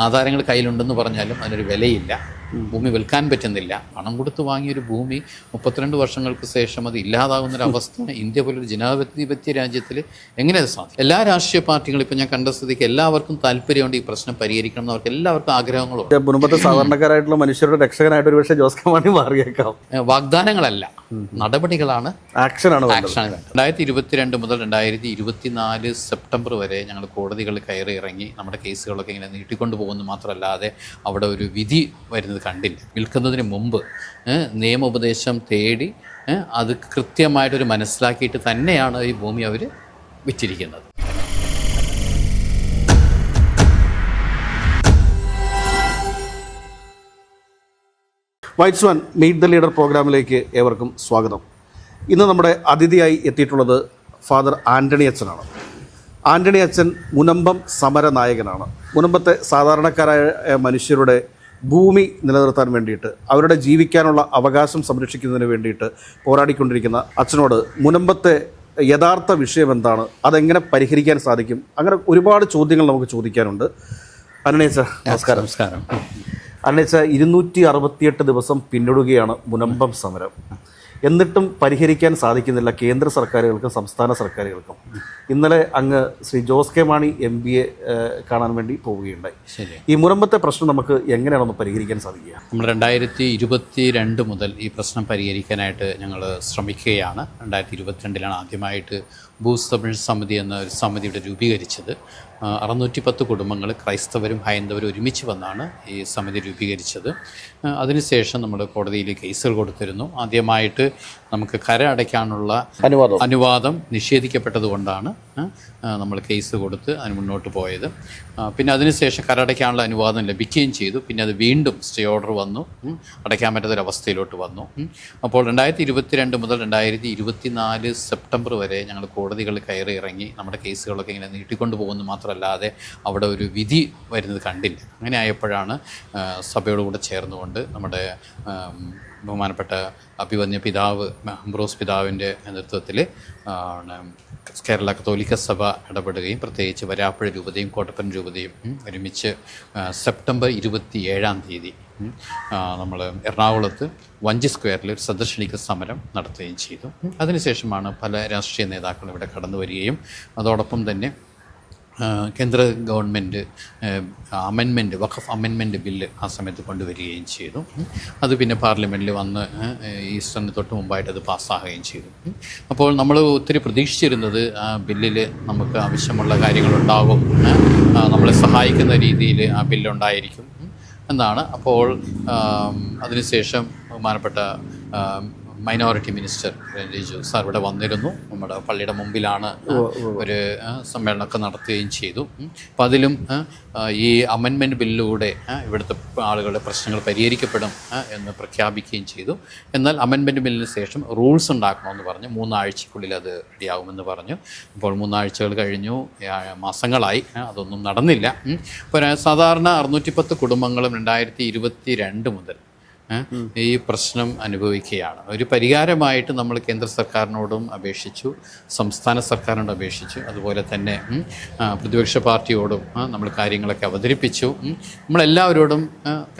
ആധാരങ്ങൾ കയ്യിലുണ്ടെന്ന് പറഞ്ഞാലും അതിനൊരു വിലയില്ല. ഭൂമി വിൽക്കാൻ പറ്റുന്നില്ല. പണം കൊടുത്ത് വാങ്ങിയൊരു ഭൂമി മുപ്പത്തിരണ്ട് വർഷങ്ങൾക്ക് ശേഷം അത് ഇല്ലാതാകുന്നൊരവസ്ഥ ഇന്ത്യ പോലൊരു ജനാധിപത്യ രാജ്യത്തിൽ എങ്ങനെ അത് സാധിക്കും എല്ലാ രാഷ്ട്രീയ പാർട്ടികളും ഇപ്പം ഞാൻ കണ്ട സ്ഥിതിക്ക് എല്ലാവർക്കും താല്പര്യമുണ്ട് ഈ പ്രശ്നം പരിഹരിക്കണം എന്നവർക്ക് എല്ലാവർക്കും ആഗ്രഹങ്ങളുണ്ട് മുൻപത്തെ സാധാരണക്കാരായിട്ടുള്ള മനുഷ്യരുടെ രക്ഷകനായിട്ട് ഒരുപക്ഷെ ജോസ് ജോസ്കമാണി മാറിയേക്കാം. വാഗ്ദാനങ്ങളല്ല. നടപടികളാണ്. ആക്ഷനാണ് വേണ്ടത്. രണ്ടായിരത്തി ഇരുപത്തിരണ്ട് മുതൽ രണ്ടായിരത്തി ഇരുപത്തിനാല് സെപ്റ്റംബർ വരെ ഞങ്ങൾ കോടതികൾ കയറി ഇറങ്ങി നമ്മുടെ കേസുകളൊക്കെ ഇങ്ങനെ നീട്ടിക്കൊണ്ടു പോകുന്നു മാത്രമല്ലാതെ അവിടെ ഒരു വിധി വരുന്നത് കണ്ടില്ല. വിൽക്കുന്നതിന് മുമ്പ് നിയമോപദേശം തേടി അത് കൃത്യമായിട്ടൊരു മനസ്സിലാക്കിയിട്ട് തന്നെയാണ് ഈ ഭൂമി അവർ വിറ്റിരിക്കുന്നത്. Whites one meet the leader പ്രോഗ്രാമിലേക്ക് ഏവർക്കും സ്വാഗതം. ഇന്ന് നമ്മുടെ അതിഥിയായി എത്തിയിട്ടുള്ളത് ഫാദർ ആന്റണി അച്ഛനാണ്. ആന്റണി അച്ഛൻ മുനമ്പം സമരനായകനാണ്. മുനമ്പത്തെ സാധാരണക്കാരായ മനുഷ്യരുടെ ഭൂമി നിലനിർത്താൻ വേണ്ടിയിട്ട് അവരുടെ ജീവിക്കാനുള്ള അവകാശം സംരക്ഷിക്കുന്നതിന് വേണ്ടിയിട്ട് പോരാടിക്കൊണ്ടിരിക്കുന്ന അച്ഛനോട് മുനമ്പത്തെ യഥാർത്ഥ വിഷയം എന്താണ് അതെങ്ങനെ പരിഹരിക്കാൻ സാധിക്കും? അങ്ങനെ ഒരുപാട് ചോദ്യങ്ങൾ നമുക്ക് ചോദിക്കാനുണ്ട്. അനേച്ച നമസ്കാരം. നമസ്കാരം. അനേച്ച ഇരുന്നൂറ്റി അറുപത്തിയെട്ട് ദിവസം പിന്നിടുകയാണ് മുനമ്പം സമരം. എന്നിട്ടും പരിഹരിക്കാൻ സാധിക്കുന്നില്ല കേന്ദ്ര സർക്കാരുകൾക്കും സംസ്ഥാന സർക്കാരുകൾക്കും. ഇന്നലെ അങ്ങ് Shri Jose K Mani M B A കാണാൻ വേണ്ടി പോവുകയുണ്ടായി. ഈ മുറമ്പത്തെ പ്രശ്നം നമുക്ക് എങ്ങനെയാണൊന്ന് പരിഹരിക്കാൻ സാധിക്കുക? നമ്മൾ രണ്ടായിരത്തി ഇരുപത്തി രണ്ട് മുതൽ ഈ പ്രശ്നം പരിഹരിക്കാനായിട്ട് ഞങ്ങൾ ശ്രമിക്കുകയാണ്. രണ്ടായിരത്തി ഇരുപത്തിരണ്ടിലാണ് ആദ്യമായിട്ട് ഭൂസ്തമിഴ് സമിതി എന്ന ഒരു സമിതി ഇവിടെ രൂപീകരിച്ചത്. അറുന്നൂറ്റി പത്ത് കുടുംബങ്ങൾ ക്രൈസ്തവരും ഹൈന്ദവരും ഒരുമിച്ച് വന്നാണ് ഈ സമിതി രൂപീകരിച്ചത്. അതിനുശേഷം നമ്മൾ കോടതിയിൽ കേസുകൾ കൊടുത്തിരുന്നു. ആദ്യമായിട്ട് നമുക്ക് കര അടയ്ക്കാനുള്ള അനുവാദം. അനുവാദം നിഷേധിക്കപ്പെട്ടതുകൊണ്ടാണ് നമ്മൾ കേസ് കൊടുത്ത് അതിന് മുന്നോട്ട് പോയത്. പിന്നെ അതിനുശേഷം കര അടയ്ക്കാനുള്ള അനുവാദം ലഭിക്കുകയും ചെയ്തു. പിന്നെ അത് വീണ്ടും സ്റ്റേ ഓർഡർ വന്നു. അടയ്ക്കാൻ പറ്റാത്തൊരവസ്ഥയിലോട്ട് വന്നു. അപ്പോൾ രണ്ടായിരത്തി ഇരുപത്തിരണ്ട് മുതൽ രണ്ടായിരത്തി ഇരുപത്തിനാല് സെപ്റ്റംബർ വരെ ഞങ്ങൾ കോടതികൾ കയറി ഇറങ്ങി നമ്മുടെ കേസുകളൊക്കെ ഇങ്ങനെ നീട്ടിക്കൊണ്ടു പോകുന്നു മാത്രമല്ലാതെ അവിടെ ഒരു വിധി വരുന്നത് കണ്ടില്ല. അങ്ങനെ ആയപ്പോഴാണ് സഭയോട് സഭയോടുകൂടെ ചേർന്നുകൊണ്ട് നമ്മുടെ ബഹുമാനപ്പെട്ട അഭിവന്യ പിതാവ് അംബ്രോസ് പിതാവിന്റെ നേതൃത്വത്തിൽ കേരള കത്തോലിക്ക സഭ ഇടപെടുകയും പ്രത്യേകിച്ച് വരാപ്പുഴ രൂപതയും കോട്ടപ്പൻ രൂപതയും ഒരുമിച്ച് സെപ്റ്റംബർ ഇരുപത്തി ഏഴാം തീയതി നമ്മൾ എറണാകുളത്ത് വഞ്ചി സ്ക്വയറിൽ ഒരു സദർശനിക സമരം നടത്തുകയും ചെയ്തു. അതിനുശേഷമാണ് പല രാഷ്ട്രീയ നേതാക്കളും ഇവിടെ കടന്നു വരികയും അതോടൊപ്പം തന്നെ കേന്ദ്ര ഗവൺമെന്റ് അമെൻമെന്റ് വഖഫ് അമെൻമെന്റ് ബില്ല് ആ സമയത്ത് കൊണ്ടുവരികയും ചെയ്തു. അത് പിന്നെ പാർലമെന്റിൽ വന്ന് ഈസ്റ്ററിന് തൊട്ട് മുമ്പായിട്ട് അത് പാസ്സാകുകയും ചെയ്തു. അപ്പോൾ നമ്മൾ ഒത്തിരി പ്രതീക്ഷിച്ചിരുന്നത് ആ ബില്ലിൽ നമുക്ക് ആവശ്യമുള്ള കാര്യങ്ങളുണ്ടാകും. നമ്മളെ സഹായിക്കുന്ന രീതിയിൽ ആ ബില്ലുണ്ടായിരിക്കും എന്നാണ് അപ്പോൾ അതിനുശേഷം ബഹുമാനപ്പെട്ട മൈനോറിറ്റി മിനിസ്റ്റർ രഞ്ജിജു സാർ ഇവിടെ വന്നിരുന്നു. നമ്മുടെ പള്ളിയുടെ മുമ്പിലാണ് ഒരു സമ്മേളനമൊക്കെ നടത്തുകയും ചെയ്തു. അപ്പം അപ്പോൾ അതിലും ഈ അമെൻമെന്റ് ബില്ലിലൂടെ ഇവിടുത്തെ ആളുകളുടെ പ്രശ്നങ്ങൾ പരിഹരിക്കപ്പെടും എന്ന് പ്രഖ്യാപിക്കുകയും ചെയ്തു. എന്നാൽ അമെൻമെന്റ് ബില്ലിന് ശേഷം റൂൾസ് ഉണ്ടാക്കണമെന്ന് പറഞ്ഞു. മൂന്നാഴ്ചക്കുള്ളിൽ അത് റെഡിയാകുമെന്ന് പറഞ്ഞു. ഇപ്പോൾ മൂന്നാഴ്ചകൾ കഴിഞ്ഞു മാസങ്ങളായി അതൊന്നും നടന്നില്ല. ഇപ്പോൾ സാധാരണ അറുന്നൂറ്റിപ്പത്ത് കുടുംബങ്ങളും രണ്ടായിരത്തി ഇരുപത്തി രണ്ട് മുതൽ ഈ പ്രശ്നം അനുഭവിക്കുകയാണ്. ഒരു പരിഹാരമായിട്ട് നമ്മൾ കേന്ദ്ര സർക്കാരിനോടും അപേക്ഷിച്ചു സംസ്ഥാന സർക്കാരിനോട് അപേക്ഷിച്ചു അതുപോലെ തന്നെ പ്രതിപക്ഷ പാർട്ടിയോടും നമ്മൾ കാര്യങ്ങളൊക്കെ അവതരിപ്പിച്ചു നമ്മളെല്ലാവരോടും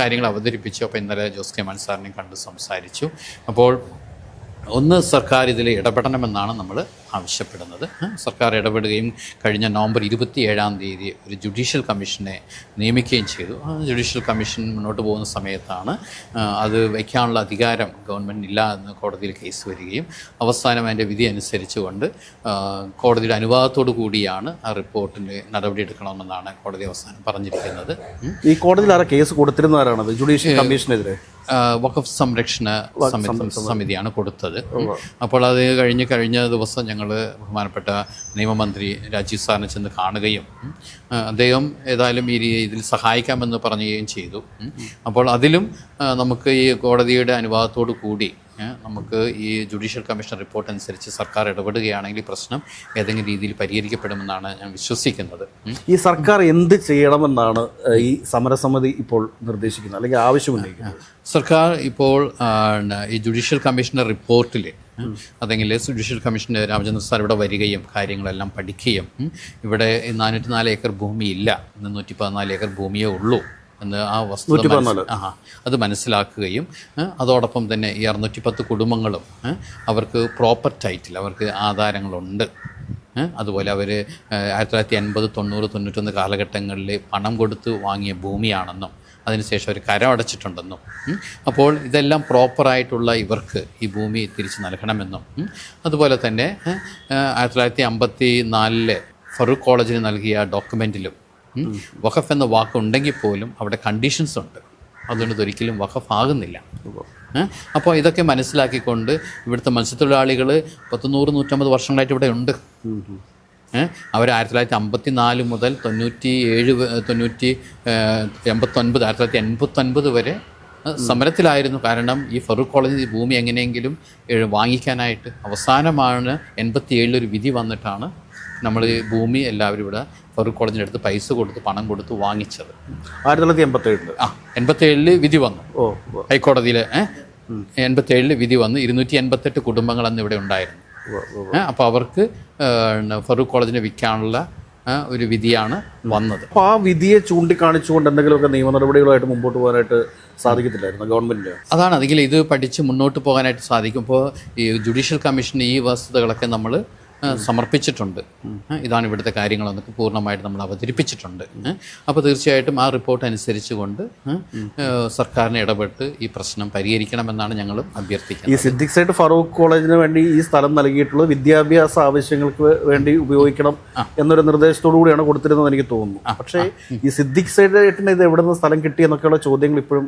കാര്യങ്ങൾ അവതരിപ്പിച്ചു. അപ്പോൾ ഇന്നലെ ജോസ് കെ മാൻ സാറിനെ കണ്ട് സംസാരിച്ചു. അപ്പോൾ ഒന്ന് സർക്കാർ ഇതിൽ ഇടപെടണമെന്നാണ് നമ്മൾ ആവശ്യപ്പെടുന്നത്. സർക്കാർ ഇടപെടുകയും കഴിഞ്ഞ നവംബർ ഇരുപത്തി ഏഴാം തീയതി ഒരു ജുഡീഷ്യൽ കമ്മീഷനെ നിയമിക്കുകയും ചെയ്തു. ആ ജുഡീഷ്യൽ കമ്മീഷൻ മുന്നോട്ട് പോകുന്ന സമയത്താണ് അത് വയ്ക്കാനുള്ള അധികാരം ഗവൺമെന്റ് ഇല്ല എന്ന് കോടതിയിൽ കേസ് വരികയും അവസാനം അതിന്റെ വിധി അനുസരിച്ചുകൊണ്ട് കോടതിയുടെ അനുവാദത്തോടു കൂടിയാണ് ആ റിപ്പോർട്ടിന് നടപടി എടുക്കണമെന്നാണ് കോടതി അവസാനം പറഞ്ഞിരിക്കുന്നത്. ഈ കോടതിയിൽ ആരാ കേസ് കൊടുത്തിരുന്നവരാണത്? ജുഡീഷ്യൽ കമ്മീഷനെതിരെ? വഖഫ് സംരക്ഷണ സമിതി സമിതിയാണ് കൊടുത്തത്. അപ്പോൾ അത് കഴിഞ്ഞ് കഴിഞ്ഞ ദിവസം ഞങ്ങൾ ബഹുമാനപ്പെട്ട നിയമമന്ത്രി രാജീവ് സാറിനെ ചെന്ന് കാണുകയും അദ്ദേഹം ഏതായാലും ഈ ഇതിൽ സഹായിക്കാമെന്ന് പറയുകയും ചെയ്തു. അപ്പോൾ അതിലും നമുക്ക് ഈ കോടതിയുടെ അനുവാദത്തോടു കൂടി നമുക്ക് ഈ ജുഡീഷ്യൽ കമ്മീഷൻ റിപ്പോർട്ട് അനുസരിച്ച് സർക്കാർ ഇടപെടുകയാണെങ്കിൽ ഈ പ്രശ്നം ഏതെങ്കിലും രീതിയിൽ പരിഹരിക്കപ്പെടുമെന്നാണ് ഞാൻ വിശ്വസിക്കുന്നത്. ഈ സർക്കാർ എന്ത് ചെയ്യണമെന്നാണ് ഈ സമരസമിതി ഇപ്പോൾ നിർദ്ദേശിക്കുന്നത് അല്ലെങ്കിൽ ആവശ്യമുന്നയിക്കുന്നത് സർക്കാർ ഇപ്പോൾ ഈ ജുഡീഷ്യൽ കമ്മീഷന്റെ റിപ്പോർട്ടിൽ അതെങ്കിൽ ജുഡീഷ്യൽ കമ്മീഷന്റെ രാമചന്ദ്ര സാർ ഇവിടെ വരികയും കാര്യങ്ങളെല്ലാം പഠിക്കുകയും ഇവിടെ നാനൂറ്റി നാല് ഏക്കർ ഭൂമിയില്ല ഇന്ന് നൂറ്റി പതിനാല് ഏക്കർ ഭൂമിയേ ഉള്ളൂ. ആ വസ്തു അത് മനസ്സിലാക്കുകയും അതോടൊപ്പം തന്നെ ഈ അറുന്നൂറ്റി പത്ത് കുടുംബങ്ങളും അവർക്ക് പ്രോപ്പർ ടൈറ്റിൽ അവർക്ക് ആധാരങ്ങളുണ്ട് അതുപോലെ അവർ ആയിരത്തി തൊള്ളായിരത്തി എൺപത് തൊണ്ണൂറ് തൊണ്ണൂറ്റൊന്ന് കാലഘട്ടങ്ങളിൽ പണം കൊടുത്ത് വാങ്ങിയ ഭൂമിയാണെന്നും അതിനുശേഷം അവർ കരമടച്ചിട്ടുണ്ടെന്നും അടച്ചിട്ടുണ്ടെന്നും അപ്പോൾ ഇതെല്ലാം പ്രോപ്പറായിട്ടുള്ള ഇവർക്ക് ഈ ഭൂമി തിരിച്ച് നൽകണമെന്നും അതുപോലെ തന്നെ ആയിരത്തി തൊള്ളായിരത്തി അമ്പത്തി നാലിലെ ഫറൂഖ് കോളേജിന് നൽകിയ ഡോക്യുമെന്റിലും. വഖഫ് എന്ന വാക്ക് ഉണ്ടെങ്കിൽ പോലും അവിടെ കണ്ടീഷൻസ് ഉണ്ട്. അതുകൊണ്ട് ഇതൊരിക്കലും വഖഫ് ആകുന്നില്ല? അപ്പോൾ ഇതൊക്കെ മനസ്സിലാക്കിക്കൊണ്ട് ഇവിടുത്തെ മത്സ്യത്തൊഴിലാളികൾ പത്ത് നൂറ് നൂറ്റമ്പത് വർഷങ്ങളായിട്ട് ഇവിടെ ഉണ്ട്? അവർ ആയിരത്തി തൊള്ളായിരത്തി അമ്പത്തി നാല് മുതൽ തൊണ്ണൂറ്റി ഏഴ് തൊണ്ണൂറ്റി എൺപത്തൊൻപത് ആയിരത്തി തൊള്ളായിരത്തി എൺപത്തൊൻപത് വരെ സമരത്തിലായിരുന്നു. കാരണം ഈ ഫറൂഖ് കോളേജ് ഭൂമി എങ്ങനെയെങ്കിലും വാങ്ങിക്കാനായിട്ട് അവസാനമാണ് എൺപത്തി ഏഴിലൊരു വിധി വന്നിട്ടാണ് നമ്മൾ ഈ ഭൂമി എല്ലാവരും ഇവിടെ ഫറൂഖ് കോളേജിന്റെ അടുത്ത് പൈസ കൊടുത്ത് പണം കൊടുത്ത് വാങ്ങിച്ചത്. ആയിരത്തി തൊള്ളായിരത്തി എൺപത്തി ഏഴിൽ ആ എൺപത്തി ഏഴിൽ വിധി വന്നു. ഓ ഹൈക്കോടതിയിൽ എൺപത്തി ഏഴിൽ വിധി വന്ന് ഇരുന്നൂറ്റി എൺപത്തെട്ട് കുടുംബങ്ങൾ അന്ന് ഇവിടെ ഉണ്ടായിരുന്നു. അപ്പോൾ അവർക്ക് ഫറൂഖ് കോളേജിനെ വിൽക്കാനുള്ള ഒരു വിധിയാണ് വന്നത്. അപ്പോൾ ആ വിധിയെ ചൂണ്ടിക്കാണിച്ചുകൊണ്ട് എന്തെങ്കിലുമൊക്കെ നിയമ നടപടികളുമായിട്ട് മുമ്പോട്ട് പോകാനായിട്ട് സാധിക്കത്തില്ലായിരുന്നു ഗവൺമെന്റ് അതാണ് അതെങ്കിൽ ഇത് പഠിച്ച് മുന്നോട്ട് പോകാനായിട്ട് സാധിക്കും. ഇപ്പോൾ ഈ ജുഡീഷ്യൽ കമ്മീഷൻ ഈ വസ്തുതകളൊക്കെ നമ്മൾ സമർപ്പിച്ചിട്ടുണ്ട്. ഇതാണ് ഇവിടുത്തെ കാര്യങ്ങളെന്നൊക്കെ പൂർണമായിട്ട് നമ്മൾ അവതരിപ്പിച്ചിട്ടുണ്ട്. അപ്പോൾ തീർച്ചയായിട്ടും ആ റിപ്പോർട്ട് അനുസരിച്ചുകൊണ്ട് സർക്കാരിനെ ഇടപെട്ട് ഈ പ്രശ്നം പരിഹരിക്കണമെന്നാണ് ഞങ്ങൾ അഭ്യർത്ഥിക്കുന്നത്. ഈ സിദ്ദിഖ് സൈഡ് ഫറൂഖ് കോളേജിന് വേണ്ടി ഈ സ്ഥലം നൽകിയിട്ടുള്ളത് വിദ്യാഭ്യാസ ആവശ്യങ്ങൾക്ക് വേണ്ടി ഉപയോഗിക്കണം എന്നൊരു നിർദ്ദേശത്തോടു കൂടിയാണ് കൊടുത്തിരുന്നത് എനിക്ക് തോന്നുന്നു. പക്ഷേ ഈ സിദ്ദിഖ് സൈഡിന് ഇത് എവിടെ നിന്ന് സ്ഥലം കിട്ടി എന്നൊക്കെയുള്ള ചോദ്യങ്ങൾ ഇപ്പോഴും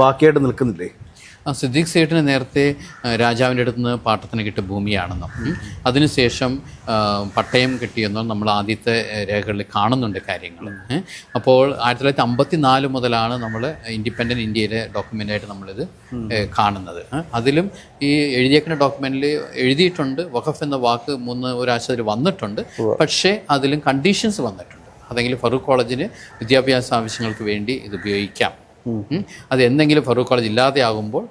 ബാക്കിയായിട്ട് നിൽക്കുന്നില്ലേ? സിദ്ദീഖ് സേട്ടിന് നേരത്തെ രാജാവിന്റെ അടുത്ത് നിന്ന് പാട്ടത്തിന് കിട്ടിയ ഭൂമിയാണെന്നും. അതിനുശേഷം പട്ടയം കിട്ടിയെന്നും നമ്മൾ ആദ്യത്തെ രേഖകളിൽ കാണുന്നുണ്ട് കാര്യങ്ങൾ അപ്പോൾ ആയിരത്തി തൊള്ളായിരത്തി അമ്പത്തി നാല് മുതലാണ് നമ്മൾ ഇൻഡിപെൻഡന്റ് ഇന്ത്യയിലെ ഡോക്യുമെന്റായിട്ട് നമ്മളിത് കാണുന്നത് അതിലും ഈ എഴുതിയേക്കുന്ന ഡോക്യുമെന്റിൽ എഴുതിയിട്ടുണ്ട് വഖഫ് എന്ന വാക്ക് മൂന്ന് ഒരാഴ്ചയിൽ വന്നിട്ടുണ്ട് പക്ഷേ അതിലും കണ്ടീഷൻസ് വന്നിട്ടുണ്ട്. അതെങ്കിൽ ഫറൂഖ് കോളേജിന് വിദ്യാഭ്യാസ ആവശ്യങ്ങൾക്ക് വേണ്ടി ഇത് ഉപയോഗിക്കാം. അത് എന്തെങ്കിലും ഫറൂഖ് കോളേജ് ഇല്ലാതെയാകുമ്പോൾ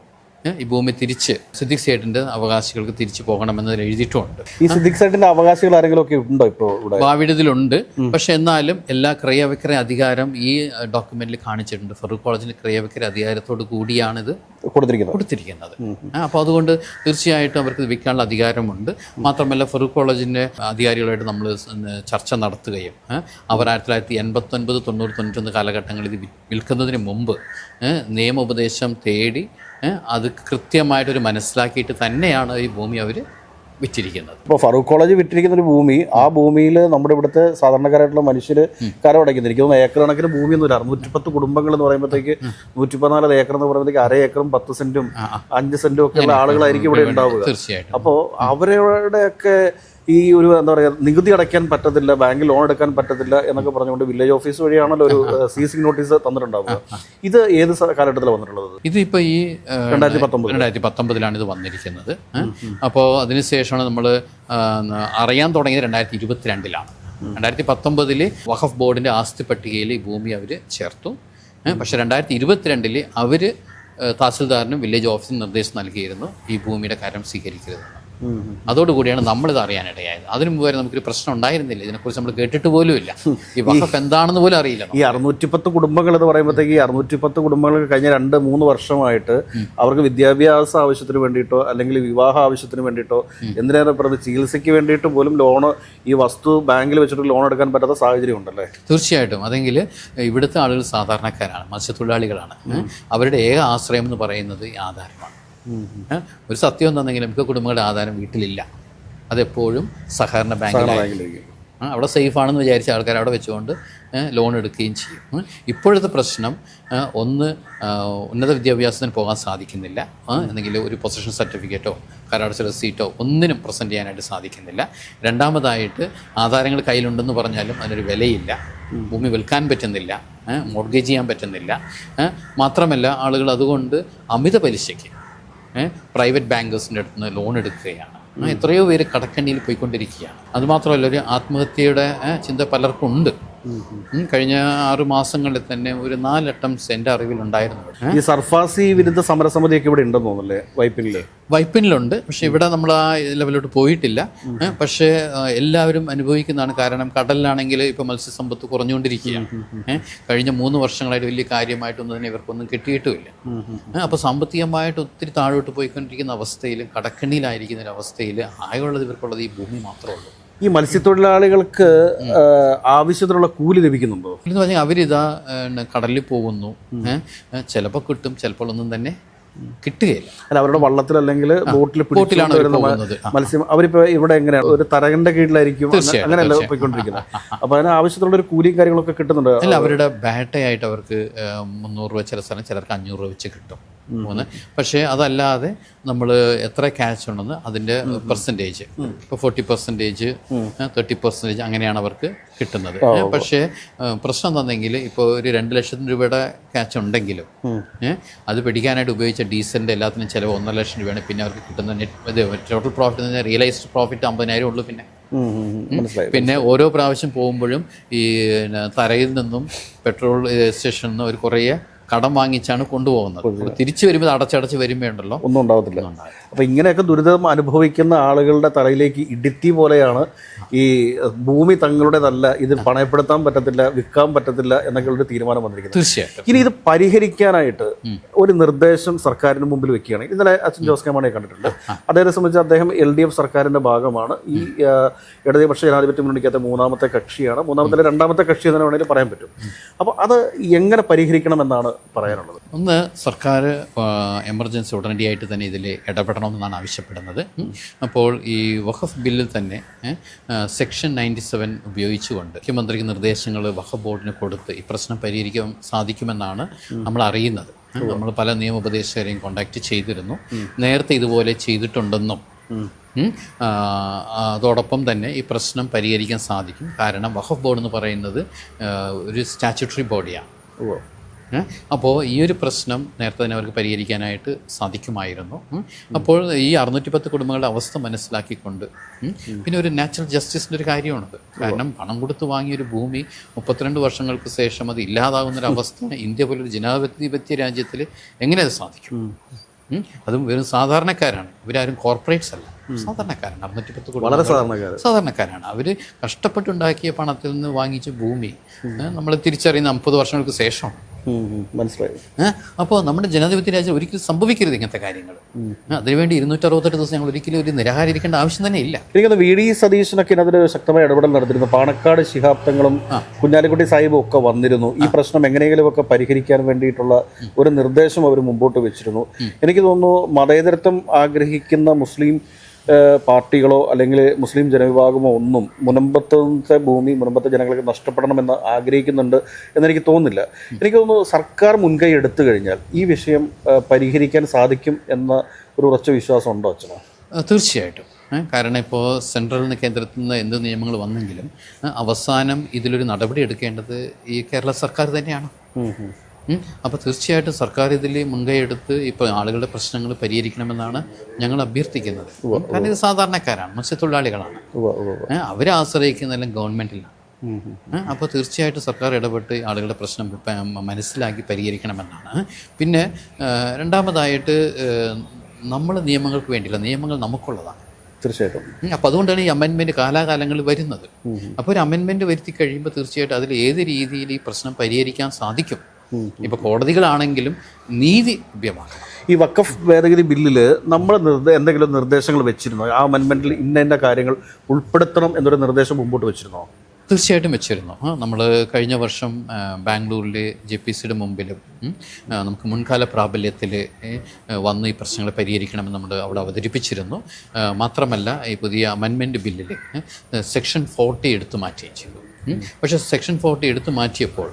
ഈ ഭൂമി തിരിച്ച് സിദ്ദിഖ് സേട്ടിന്റെ അവകാശികൾക്ക് തിരിച്ചു പോകണമെന്ന് എഴുതിയിട്ടുണ്ട്. ഈ സിദ്ദിഖ് സേട്ടിന്റെ അവകാശികൾ ആരെങ്കിലും ഒക്കെ ഉണ്ടോ ഇപ്പോൾ ഭാവിയിലുണ്ട്. പക്ഷെ എന്നാലും എല്ലാ ക്രയവിക്രയ അധികാരം ഈ ഡോക്യുമെന്റിൽ കാണിച്ചിട്ടുണ്ട്. ഫറൂഖ് കോളേജിന് ക്രയവിക്രയ അധികാരത്തോട് കൂടിയാണിത് കൊടുത്തിരിക്കുന്നത്. കൊടുത്തിരിക്കുന്നത്. അപ്പോൾ അതുകൊണ്ട് തീർച്ചയായിട്ടും അവർക്ക് ഇത് വിൽക്കാനുള്ള അധികാരമുണ്ട്. മാത്രമല്ല ഫറൂഖ് കോളേജിന്റെ അധികാരികളുമായിട്ട് നമ്മൾ ചർച്ച നടത്തുകയും അവർ ആയിരത്തി തൊള്ളായിരത്തി എൺപത്തൊൻപത് തൊണ്ണൂറ് തൊണ്ണൂറ്റൊന്ന് കാലഘട്ടങ്ങളിൽ ഇത് വിൽക്കുന്നതിന് മുമ്പ് നിയമോപദേശം തേടി അത് കൃത്യമായിട്ടൊരു മനസ്സിലാക്കിയിട്ട് തന്നെയാണ് ഈ ഭൂമി അവർ വിറ്റിരിക്കുന്നത്. ഇപ്പോൾ ഫറൂഖ് കോളേജ് വിറ്റിരിക്കുന്ന ഒരു ഭൂമി ആ ഭൂമിയിൽ നമ്മുടെ ഇവിടുത്തെ സാധാരണക്കാരായിട്ടുള്ള മനുഷ്യർ കരമടയ്ക്കുന്നത് എനിക്ക് തോന്നുന്നു ഏക്കർ കണക്കിന് ഭൂമി ഇല്ല അറുന്നൂറ്റി പത്ത് കുടുംബങ്ങൾ എന്ന് പറയുമ്പോഴത്തേക്ക് നൂറ്റി പതിനാല് ഏക്കർ എന്ന് പറയുമ്പോഴത്തേക്ക് അര ഏക്കറും പത്ത് സെന്റും അഞ്ച് സെന്റും ഒക്കെ ഉള്ള ആളുകളായിരിക്കും ഇവിടെ ഉണ്ടാവുക. തീർച്ചയായിട്ടും. അപ്പോൾ അവരുടെയൊക്കെ ഈ ഒരു എന്താ പറയുക നികുതി അടയ്ക്കാൻ പറ്റത്തില്ല ബാങ്കിൽ ലോൺ എടുക്കാൻ പറ്റത്തില്ല എന്നൊക്കെ പറഞ്ഞുകൊണ്ട് വില്ലേജ് ഓഫീസ് വഴിയാണല്ലോ ഒരു സീസിംഗ് നോട്ടീസ് തന്നിട്ടുണ്ടാവുക. ഇത് ഏത് കാലഘട്ടത്തിലാണ് വന്നിട്ടുള്ളത്? ഇതിപ്പോൾ ഈ രണ്ടായിരത്തി പത്തൊമ്പത് രണ്ടായിരത്തി പത്തൊമ്പതിലാണ് ഇത് വന്നിരിക്കുന്നത്. അപ്പോൾ അതിനുശേഷമാണ് നമ്മൾ അറിയാൻ തുടങ്ങിയത് രണ്ടായിരത്തി ഇരുപത്തിരണ്ടിലാണ് രണ്ടായിരത്തി പത്തൊമ്പതിൽ വഖഫ് ബോർഡിന്റെ ആസ്തി പട്ടികയിൽ ഈ ഭൂമി അവർ ചേർത്തു. പക്ഷേ രണ്ടായിരത്തി ഇരുപത്തിരണ്ടിൽ അവർ തഹസിൽദാറിനും വില്ലേജ് ഓഫീസിനും നിർദ്ദേശം നൽകിയിരുന്നു ഈ ഭൂമിയുടെ കാര്യം സ്വീകരിക്കരുതെന്ന്. അതോടുകൂടിയാണ് നമ്മളിത് അറിയാനിടയായത്. അതിനു മുമ്പ് വരെ നമുക്കൊരു പ്രശ്നം ഉണ്ടായിരുന്നില്ല. ഇതിനെക്കുറിച്ച് നമ്മൾ കേട്ടിട്ട് പോലും ഇല്ല. ഈ വഖഫ് എന്താണെന്ന് പോലും അറിയില്ല ഈ അറുന്നൂറ്റിപ്പത്ത് കുടുംബങ്ങൾ എന്ന് പറയുമ്പോഴത്തേക്ക് ഈ അറുന്നൂറ്റിപ്പത്ത് കുടുംബങ്ങൾക്ക് കഴിഞ്ഞ രണ്ട് മൂന്ന് വർഷമായിട്ട് അവർക്ക് വിദ്യാഭ്യാസ ആവശ്യത്തിന് വേണ്ടിയിട്ടോ അല്ലെങ്കിൽ വിവാഹ ആവശ്യത്തിന് വേണ്ടിയിട്ടോ എന്തിനേറെ പറഞ്ഞ് ചികിത്സയ്ക്ക് വേണ്ടിയിട്ട് പോലും ലോൺ ഈ വസ്തു ബാങ്കിൽ വെച്ചിട്ട് ലോൺ എടുക്കാൻ പറ്റാത്ത സാഹചര്യം ഉണ്ടല്ലേ? തീർച്ചയായിട്ടും. അതെങ്കിൽ ഇവിടുത്തെ ആളുകൾ സാധാരണക്കാരാണ് മത്സ്യത്തൊഴിലാളികളാണ്? അവരുടെ ഏക ആശ്രയം എന്ന് പറയുന്നത് ഈ ആധാരമാണ്? ഒരു സത്യം എന്താണെങ്കിലും മിക്ക കുടുംബങ്ങളുടെ ആധാരം വീട്ടിലില്ല. അതെപ്പോഴും സഹകരണ ബാങ്കിലായിരിക്കും ബാങ്കിലേക്ക്. അവിടെ സേഫ് ആണെന്ന് വിചാരിച്ച ആൾക്കാർ അവിടെ വെച്ചുകൊണ്ട് ലോൺ എടുക്കുകയും ചെയ്യും. ഇപ്പോഴത്തെ പ്രശ്നം ഒന്ന് ഉന്നത വിദ്യാഭ്യാസത്തിന് പോകാൻ സാധിക്കുന്നില്ല. അല്ലെങ്കിൽ എന്തെങ്കിലും ഒരു പൊസിഷൻ സർട്ടിഫിക്കറ്റോ കരാടച്ച റെസീറ്റോ ഒന്നിനും പ്രസന്റ് ചെയ്യാനായിട്ട് സാധിക്കുന്നില്ല. രണ്ടാമതായിട്ട് ആധാരങ്ങൾ കയ്യിലുണ്ടെന്ന് പറഞ്ഞാലും അതിനൊരു വിലയില്ല. ഭൂമി വിൽക്കാൻ പറ്റുന്നില്ല. മോർഗേജ് ചെയ്യാൻ പറ്റുന്നില്ല. മാത്രമല്ല ആളുകൾ അതുകൊണ്ട് അമിത പലിശയ്ക്ക് പ്രൈവറ്റ് ബാങ്കേഴ്സിന്റെ അടുത്ത് നിന്ന് ലോൺ എടുക്കുകയാണ്. എത്രയോ പേര് കടക്കണ്ണിയിൽ പോയിക്കൊണ്ടിരിക്കുകയാണ്. അതുമാത്രമല്ല ഒരു ആത്മഹത്യയുടെ ചിന്ത പലർക്കും ഉണ്ട് കഴിഞ്ഞ ആറു മാസങ്ങളിൽ തന്നെ ഒരു നാല് അറ്റംപ്റ്റ്സ് എന്റെ അറിവിലുണ്ടായിരുന്നു. ഈ സർഫാസി വിരുദ്ധ സമരസമിതിയൊക്കെ ഇവിടെ ഉണ്ടെന്ന് തോന്നുന്നല്ലേ? വൈപ്പിനിൽ? വൈപ്പിനിലുണ്ട്. പക്ഷെ ഇവിടെ നമ്മൾ ആ ലെവലോട്ട് പോയിട്ടില്ല. പക്ഷേ എല്ലാവരും അനുഭവിക്കുന്നതാണ് കാരണം കടലിലാണെങ്കിൽ ഇപ്പോൾ മത്സ്യസമ്പത്ത് കുറഞ്ഞുകൊണ്ടിരിക്കുകയാണ്. കഴിഞ്ഞ മൂന്ന് വർഷങ്ങളായിട്ട് വലിയ കാര്യമായിട്ടൊന്നും തന്നെ ഇവർക്കൊന്നും കിട്ടിയിട്ടുമില്ല. അപ്പോൾ സാമ്പത്തികമായിട്ട് ഒത്തിരി താഴോട്ട് പോയിക്കൊണ്ടിരിക്കുന്ന അവസ്ഥയിൽ കടക്കണിയിലായിരിക്കുന്ന ഒരു അവസ്ഥയിൽ ആയുള്ളത് ഇവർക്കുള്ളത് ഈ ഭൂമി മാത്രമേ ഉള്ളൂ. ഈ മത്സ്യത്തൊഴിലാളികൾക്ക് ആവശ്യത്തിനുള്ള കൂലി ലഭിക്കുന്നുണ്ടോ? എന്ന് പറഞ്ഞാൽ അവരിതാ കടലിൽ പോകുന്നു. ചിലപ്പോൾ കിട്ടും ചിലപ്പോൾ ഒന്നും തന്നെ കിട്ടുകയില്ല. അല്ല അവരുടെ വള്ളത്തിൽ അല്ലെങ്കിൽ ബോട്ടിൽ ബോട്ടിലാണ്. മത്സ്യം അവരിപ്പോ ഇവിടെ എങ്ങനെയാണ്? ഒരു തരകന്റെ കീഴിലായിരിക്കും അങ്ങനെയല്ല. പോയിക്കൊണ്ടിരിക്കുന്നത്. അപ്പൊ അതിന് ആവശ്യത്തിലുള്ള ഒരു കൂലിയും കാര്യങ്ങളൊക്കെ കിട്ടുന്നുണ്ട്. അല്ല അവരുടെ ബാറ്റയായിട്ട് അവർക്ക് മുന്നൂറ് രൂപ ചില സ്ഥലം ചിലർക്ക് അഞ്ഞൂറ് രൂപ വെച്ച് കിട്ടും. മൂന്ന്. പക്ഷേ അതല്ലാതെ നമ്മൾ എത്ര ക്യാഷ് ഉണ്ടെന്ന് അതിന്റെ പെർസെന്റേജ് ഇപ്പോൾ ഫോർട്ടി പെർസെന്റേജ് തേർട്ടി പെർസെന്റേജ് അങ്ങനെയാണ് അവർക്ക് കിട്ടുന്നത്. പക്ഷേ പ്രശ്നം തന്നെങ്കിൽ ഇപ്പോൾ ഒരു രണ്ട് ലക്ഷം രൂപയുടെ ക്യാച്ച് ഉണ്ടെങ്കിലും അത് പിടിക്കാനായിട്ട് ഉപയോഗിച്ച ഡീസലിന്റെ എല്ലാത്തിനും ചിലവ് ഒന്നര ലക്ഷം രൂപയാണ്. പിന്നെ അവർക്ക് കിട്ടുന്ന നെറ്റ് ടോട്ടൽ പ്രോഫിറ്റ് എന്ന് പറഞ്ഞാൽ റിയലൈസ്ഡ് പ്രോഫിറ്റ് അമ്പതിനായിരം ഉള്ളൂ പിന്നെ. പിന്നെ ഓരോ പ്രാവശ്യം പോകുമ്പോഴും ഈ തറയിൽ നിന്നും പെട്രോൾ സ്റ്റേഷനിൽ നിന്നും ഒരു കുറേ കടം വാങ്ങിച്ചാണ് കൊണ്ടുപോകുന്നത്. തിരിച്ചു വരുമ്പോൾ അടച്ചടച്ച് വരുമ്പോൾ ഉണ്ടല്ലോ ഒന്നും ഉണ്ടാവത്തില്ല അപ്പൊ ഇങ്ങനെയൊക്കെ ദുരിതം അനുഭവിക്കുന്ന ആളുകളുടെ തലയിലേക്ക് ഇടുത്തി പോലെയാണ് ഈ ഭൂമി തങ്ങളുടേതല്ല ഇത് പണയപ്പെടുത്താൻ പറ്റത്തില്ല വിൽക്കാൻ പറ്റത്തില്ല എന്നൊക്കെ ഒരു തീരുമാനം വന്നിരിക്കുന്നത് തീർച്ചയായിട്ടും. ഇനി ഇത് പരിഹരിക്കാനായിട്ട് ഒരു നിർദ്ദേശം സർക്കാരിന് മുമ്പിൽ വെക്കുകയാണ് ഇന്നലെ അച്ഛൻ ജോസ് കെ മാണിയെ കണ്ടിട്ടുണ്ട് അദ്ദേഹത്തെ സംബന്ധിച്ച് അദ്ദേഹം എൽ ഡി എഫ് സർക്കാരിന്റെ ഭാഗമാണ്. ഈ ഇടതുപക്ഷ ജനാധിപത്യ മുന്നണിക്കാത്ത മൂന്നാമത്തെ കക്ഷിയാണ്. മൂന്നാമത്തെ രണ്ടാമത്തെ കക്ഷി എന്ന് വേണമെങ്കിൽ പറയാൻ പറ്റും. അപ്പോൾ അത് എങ്ങനെ പരിഹരിക്കണം എന്നാണ് പറയാനുള്ളത്? ഒന്ന് സർക്കാർ എമർജൻസി ഉടനടിയായിട്ട് തന്നെ ഇതിൽ ഇടപെടണമെന്നാണ് ആവശ്യപ്പെടുന്നത്. അപ്പോൾ ഈ വഖഫ് ബില്ലിൽ തന്നെ സെക്ഷൻ നയന്റി സെവൻ ഉപയോഗിച്ചുകൊണ്ട് മുഖ്യമന്ത്രിക്ക് നിർദ്ദേശങ്ങൾ വഖഫ് ബോർഡിന് കൊടുത്ത് ഈ പ്രശ്നം പരിഹരിക്കാൻ സാധിക്കുമെന്നാണ് നമ്മൾ അറിയുന്നത്. നമ്മൾ പല നിയമോപദേശകരെയും കോണ്ടാക്ട് ചെയ്തിരുന്നു. നേരത്തെ ഇതുപോലെ ചെയ്തിട്ടുണ്ടെന്നും അതോടൊപ്പം തന്നെ ഈ പ്രശ്നം പരിഹരിക്കാൻ സാധിക്കും. കാരണം വഖഫ് ബോർഡ് എന്ന് പറയുന്നത് ഒരു സ്റ്റാച്യൂട്ടറി ബോഡിയാണ് അപ്പോൾ ഈ ഒരു പ്രശ്നം നേരത്തെ തന്നെ അവർക്ക് പരിഹരിക്കാനായിട്ട് സാധിക്കുമായിരുന്നു. അപ്പോൾ ഈ അറുന്നൂറ്റി പത്ത് കുടുംബങ്ങളുടെ അവസ്ഥ മനസ്സിലാക്കിക്കൊണ്ട്. പിന്നെ ഒരു നാച്ചുറൽ ജസ്റ്റിസിന്റെ ഒരു കാര്യമാണത്. കാരണം പണം കൊടുത്ത് വാങ്ങിയ ഒരു ഭൂമി മുപ്പത്തിരണ്ട് വർഷങ്ങൾക്ക് ശേഷം അത് ഇല്ലാതാകുന്ന ഒരു അവസ്ഥ ഇന്ത്യ പോലൊരു ജനാധിപത്യ രാജ്യത്തിൽ എങ്ങനെ അത് സാധിക്കും? അതും വെറും സാധാരണക്കാരാണ്. ഇവരാരും കോർപ്പറേറ്റ്സ് അല്ല. സാധാരണക്കാരാണ്. അറുന്നൂറ്റി പത്ത് കോടി വളരെ സാധാരണക്കാരൻ സാധാരണക്കാരാണ്. അവർ കഷ്ടപ്പെട്ടുണ്ടാക്കിയ പണത്തിൽ നിന്ന് വാങ്ങിച്ച ഭൂമി. നമ്മൾ തിരിച്ചറിയുന്ന അമ്പത് വർഷങ്ങൾക്ക് ശേഷം. മനസ്സിലായി. അപ്പോൾ നമ്മുടെ ജനാധിപത്യ രാജ്യം ഒരിക്കലും സംഭവിക്കരുത് ഇങ്ങനത്തെ കാര്യങ്ങൾ അതിനുവേണ്ടി ഇരുന്നൂറ്ററുപത്തെട്ട് ദിവസം ഞങ്ങൾ ഒരിക്കലും ഒരു നിരാകരിക്കേണ്ട ആവശ്യം തന്നെ ഇല്ല. എനിക്കത് വി. ഡി. സതീശനൊക്കെ അതിൽ ശക്തമായ ഇടപെടൽ നടത്തിയിരുന്നു. പാണക്കാട് ശിഹാബ്ദങ്ങളും കുഞ്ഞാലിക്കുട്ടി സാഹിബും ഒക്കെ വന്നിരുന്നു. ഈ പ്രശ്നം എങ്ങനെയെങ്കിലും ഒക്കെ പരിഹരിക്കാൻ വേണ്ടിയിട്ടുള്ള ഒരു നിർദ്ദേശം അവർ മുമ്പോട്ട് വെച്ചിരുന്നു. എനിക്ക് തോന്നുന്നു മതേതരത്വം ആഗ്രഹിക്കുന്ന മുസ്ലിം പാർട്ടികളോ അല്ലെങ്കിൽ മുസ്ലിം ജനവിഭാഗമോ ഒന്നും മുനമ്പത്തെ ഭൂമി മുനമ്പത്തെ ജനങ്ങൾക്ക് നഷ്ടപ്പെടണമെന്ന് ആഗ്രഹിക്കുന്നുണ്ട് എന്നെനിക്ക് തോന്നുന്നില്ല. എനിക്ക് തോന്നുന്നു സർക്കാർ മുൻകൈ എടുത്തു കഴിഞ്ഞാൽ ഈ വിഷയം പരിഹരിക്കാൻ സാധിക്കും എന്ന ഒരു ഉറച്ച വിശ്വാസം ഉണ്ടോ അച്ഛനോ? തീർച്ചയായിട്ടും. കാരണം ഇപ്പോൾ സെൻട്രൽ നിന്ന് കേന്ദ്രത്തിൽ നിന്ന് എന്ത് നിയമങ്ങൾ വന്നെങ്കിലും അവസാനം ഇതിലൊരു നടപടി എടുക്കേണ്ടത് ഈ കേരള സർക്കാർ തന്നെയാണ്. അപ്പോൾ തീർച്ചയായിട്ടും സർക്കാർ ഇതിൽ മുൻകൈയെടുത്ത് ഇപ്പോൾ ആളുകളുടെ പ്രശ്നങ്ങൾ പരിഹരിക്കണമെന്നാണ് ഞങ്ങൾ അഭ്യർത്ഥിക്കുന്നത്. കാരണം ഇത് സാധാരണക്കാരാണ് മത്സ്യത്തൊഴിലാളികളാണ്. അവരെ ആശ്രയിക്കുന്നതെല്ലാം ഗവൺമെന്റിലാണ് അപ്പോൾ തീർച്ചയായിട്ടും സർക്കാർ ഇടപെട്ട് ആളുകളുടെ പ്രശ്നം മനസ്സിലാക്കി പരിഹരിക്കണമെന്നാണ്. പിന്നെ രണ്ടാമതായിട്ട് നമ്മൾ നിയമങ്ങൾക്ക് വേണ്ടിയില്ല നിയമങ്ങൾ നമുക്കുള്ളതാണ്. തീർച്ചയായിട്ടും. അപ്പോൾ അതുകൊണ്ടാണ് ഈ അമെൻമെന്റ് കാലാകാലങ്ങളിൽ വരുന്നത്. അപ്പോൾ ഒരു അമെൻമെന്റ് വരുത്തി കഴിയുമ്പോൾ തീർച്ചയായിട്ടും അതിൽ ഏത് രീതിയിൽ ഈ പ്രശ്നം പരിഹരിക്കാൻ സാധിക്കും? ഇപ്പോൾ കോടതികളാണെങ്കിലും നീതി ലഭ്യമാക്കണം. ഈ വക്കഫ് ഭേദഗതി ബില്ലിൽ നമ്മൾ എന്തെങ്കിലും നിർദ്ദേശങ്ങൾ വെച്ചിരുന്നോ? ആ അമെൻമെന്റിൽ ഇന്ന ഇന്ന കാര്യങ്ങൾ ഉൾപ്പെടുത്തണം എന്നൊരു നിർദ്ദേശം മുമ്പോട്ട് വെച്ചിരുന്നോ? തീർച്ചയായിട്ടും വെച്ചിരുന്നു. നമ്മൾ കഴിഞ്ഞ വർഷം ബാംഗ്ലൂരിലെ ജെ പി സിയുടെ മുമ്പിലും നമുക്ക് മുൻകാല പ്രാബല്യത്തിൽ വന്ന് ഈ പ്രശ്നങ്ങൾ പരിഹരിക്കണമെന്ന് നമ്മൾ അവിടെ അവതരിപ്പിച്ചിരുന്നു. മാത്രമല്ല ഈ പുതിയ അമെൻമെന്റ് ബില്ലിൽ സെക്ഷൻ ഫോർട്ടി എടുത്തു മാറ്റുകയും ചെയ്തു. പക്ഷേ സെക്ഷൻ ഫോർട്ടി എടുത്തു മാറ്റിയപ്പോൾ